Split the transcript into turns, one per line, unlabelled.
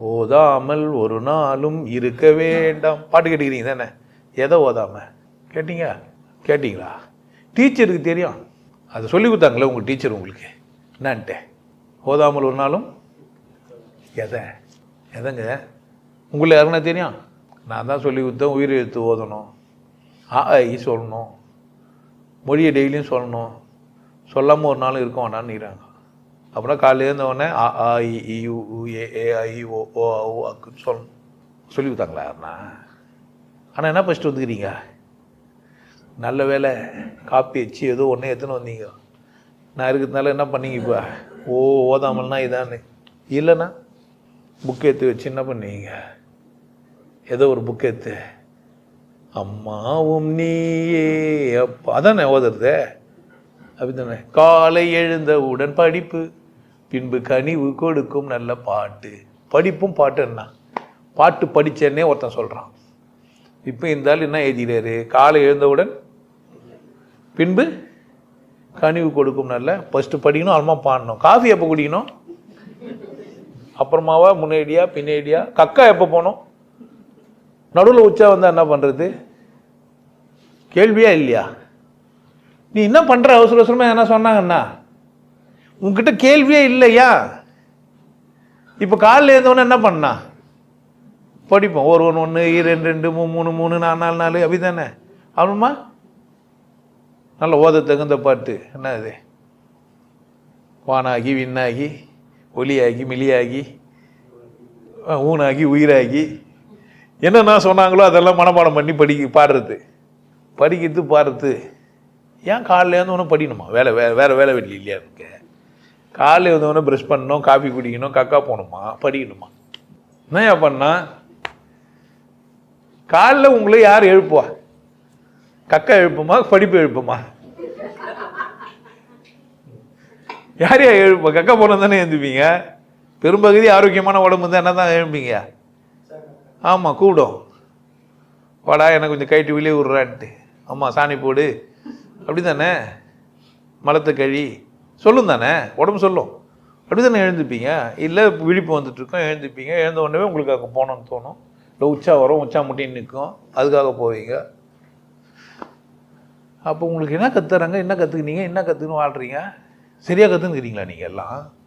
ஓதாமல் ஒரு நாளும் இருக்க வேண்டாம். பாட்டு கேட்டுக்கிறீங்க தானே எதை ஓதாம? கேட்டீங்க? கேட்டிங்களா? டீச்சருக்கு தெரியும். அதை சொல்லி கொடுத்தாங்களே உங்கள் டீச்சர் உங்களுக்கு. என்னான்ட்டு? ஓதாமல் ஒரு நாளும்? எதை? எதங்க? உங்களை யாருன்னா தெரியும்? நான் தான் சொல்லி கொடுத்தேன் உயிர் எழுத்து ஓதணும். ஆ ஆ, இ சொல்லணும். மொழியை டெய்லியும் சொல்லணும். சொல்லாமல் ஒரு நாள் இருக்க வேண்டான்னுறாங்க அப்புறம் காலையில் இருந்தவொடனே ஆ ஆ இ இ உ ஏ ஏ ஐ ஓ ஓ ஓ அக்குன்னு சொல்லணும். சொல்லி கொடுத்தாங்களா யாருண்ணா ஆனால் என்ன ஃபஸ்ட்டு வந்துக்கிறீங்க? நல்ல வேலை காப்பி வச்சு ஏதோ ஒன்றே எடுத்துன்னு வந்தீங்க. நான் இருக்கிறதுனால என்ன பண்ணீங்க இப்போ? ஓ ஓதாமல்னா இதான்னு. இல்லைண்ணா புக் எடுத்து வச்சு என்ன பண்ணுவீங்க ஏதோ ஒரு புக் எடுத்து. அம்மாவும் நீயே அப்பா. அதானே ஓதுறது? அப்படிதானே. காலை எழுந்தவுடன் படிப்பு. பின்பு கனிவு கொடுக்கும் நல்ல பாட்டு. படிப்பும் பாட்டு என்ன பாட்டு படித்தேன்னே ஒருத்தன் சொல்கிறான் இப்போ இந்த ஆள் என்ன எழுதிடுறாரு காலை எழுந்தவுடன் பின்பு கனிவு கொடுக்கும் நல்ல ஃபஸ்ட்டு படிக்கணும் அப்புறமா பாடணும். காஃபி எப்போ குடிக்கணும்? அப்புறமாவா முன்னாடியா பின்னாடியா? கக்கா எப்போ போகணும்? நடுவில் உச்சா வந்தால் என்ன பண்ணுறது கேள்வியா இல்லையா? நீ என்ன பண்ணுற அவசர அவசரமாக என்ன சொன்னாங்கண்ணா உங்ககிட்ட கேள்வியே இல்லையா? இப்போ காலில் இருந்தவொன்னே என்ன பண்ணா? படிப்போம். ஒரு ஒன்று ஒன்று ரெண்டு ரெண்டு மூணு மூணு மூணு நாலு நாலு நாலு அப்படி தானே அவனுமா நல்ல ஓத தகுந்த பாட்டு. என்ன இது வானாகி விண்ணாகி ஒலியாகி மிளியாகி ஊனாகி உயிராகி. என்னென்ன சொன்னாங்களோ அதெல்லாம் மனப்பாடம் பண்ணி படி பாடுறது. படிக்கிறது பாடுறது. ஏன் காலையில் ஒன்றும் படிக்கணுமா? வேலை வே வேறு வேலை வெட்டி இல்லையா எனக்கு காலையில் வந்து ப்ரெஷ் ப்ரஷ் பண்ணணும் காஃபி குடிக்கணும் கக்கா போகணுமா படிக்கணுமா? என்னையா பண்ணா? காலைல உங்களை யார் எழுப்புவா? கக்கா எழுப்புமா? படிப்பு எழுப்புமா? யார் யார் எழுப்பா கக்கா போனது தானே எழுந்துப்பீங்க? பெரும்பகுதி ஆரோக்கியமான உடம்பு தான் என்ன தான் எழுப்பீங்க ஆமாம் கூடும். வாடா எனக்கு கொஞ்சம் கைட்டு வெளியே விட்றான்ட்டு. ஆமாம் சாணி போடு. அப்படி தானே மலத்தை கழி சொல்லும் தானே? உடம்பு சொல்லும். அப்படி தானே எழுந்துப்பீங்க இல்லை விழிப்பு வந்துட்டுருக்கோம் எழுந்துப்பீங்க எழுந்த உடனே உங்களுக்கு அங்கே போகணும்னு தோணும். இல்லை உச்சா வரும் உச்சா முட்டின்னு நிற்கும். அதுக்காக போவீங்க. அப்போ உங்களுக்கு என்ன கற்றுறாங்க என்ன கற்றுக்குனீங்க என்ன கற்றுக்கணும் வாழ்கிறீங்க சரியாக கற்றுன்னுக்கிறீங்களா நீங்கள் எல்லாம்?